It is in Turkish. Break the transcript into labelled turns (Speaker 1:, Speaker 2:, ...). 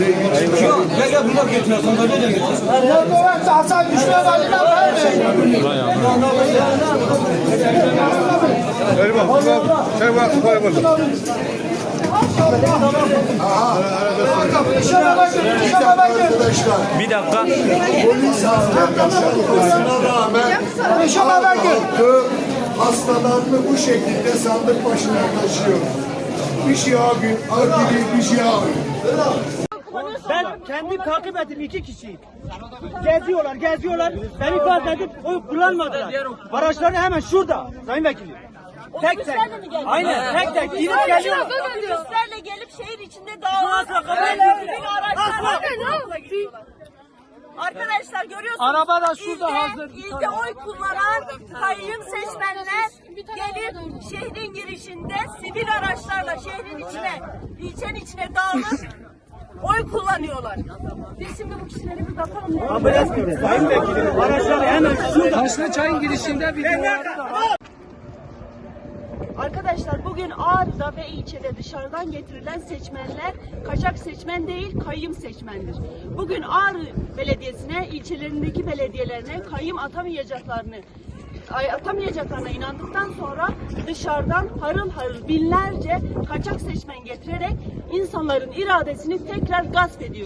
Speaker 1: hiç
Speaker 2: Gel gel burada getir. Sandalye de getir.
Speaker 3: Evet, Hasan düşman haline verdi. Şöyle bakın, şöyle bakın.
Speaker 1: Arkadaşlar
Speaker 4: Bir dakika.
Speaker 1: polis olmasına rağmen hastalarını bu şekilde sandık başına taşıyor. Bir şey abi, adili bir şey abi.
Speaker 5: Ben kendim takip ettim iki kişiyi. Geziyorlar, geziyorlar. Beni fark edip oy kullanmadılar. Araçları hemen şurada. Sayın Vekilim. Tek tek.
Speaker 6: Geliyor?
Speaker 5: Aynen tek tek gidip geliyorlar.
Speaker 6: Otobüslerle gelip şehir içinde
Speaker 5: asla
Speaker 6: Öyle öyle. Arkadaşlar görüyorsunuz.
Speaker 5: Araba da şurada
Speaker 6: ilde,
Speaker 5: hazır.
Speaker 6: İlde oy kullanan kayyum seçmenler gelip şehrin girişinde sivil araçlarla şehrin içine, ilçenin içine dağılıp oy kullanıyorlar. Biz şimdi bu kişileri bir bakalım.
Speaker 5: Ambulans gibi. Sayın Vekilim. Araçları hemen şurada.
Speaker 7: Taşlı çayın girişinde bir
Speaker 6: Arkadaşlar bugün Ağrı'da ve ilçede dışarıdan getirilen seçmenler kaçak seçmen değil kayyum seçmendir. Bugün Ağrı Belediyesi'ne, ilçelerindeki belediyelerine kayyum atamayacaklarını ay, atamayacaklarına inandıktan sonra dışarıdan harıl harıl binlerce kaçak seçmen getirerek insanların iradesini tekrar gasp ediyor.